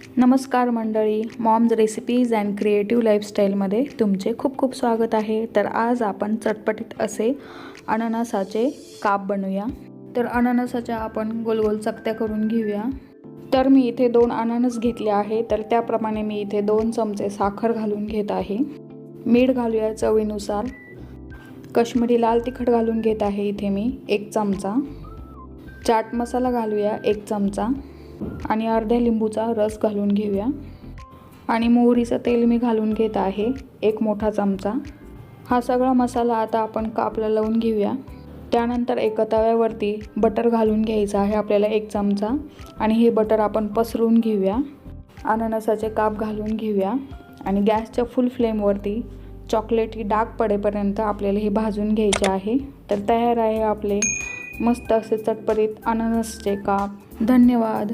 नमस्कार मंडळी moms recipes and creative लाईफस्टाईलमध्ये तुमचे खूप खूप स्वागत आहे. तर आज आपण चटपटीत असे अननसाचे काप बनवूया. तर अननसाच्या आपण गोलगोल चकत्या करून घेऊया. तर मी इथे दोन अननस घेतले आहे तर त्याप्रमाणे मी इथे दोन चमचे साखर घालून घेत आहे. मीठ घालूया चवीनुसार. कश्मीरी लाल तिखट घालून घेत आहे इथे मी एक चमचा. चाट मसाला घालूया एक चमचा. आणि अर्ध्या लिंबूचा रस घालून घेऊया. आणि मोहरीचं तेल मी घालून घेत आहे एक मोठा चमचा. हा सगळा मसाला आता आपण कापला लावून घेऊया. त्यानंतर एका तव्यावरती बटर घालून घ्यायचं आहे आपल्याला एक चमचा. आणि हे बटर आपण पसरून घेऊया. अननसाचे काप घालून घेऊया. आणि गॅसच्या फुल फ्लेमवरती चॉकलेटी डाग पडेपर्यंत आपल्याला हे भाजून घ्यायचे आहे. तर तयार आहे आपले मस्त असे चटपटीत अननसचे काप धन्यवाद.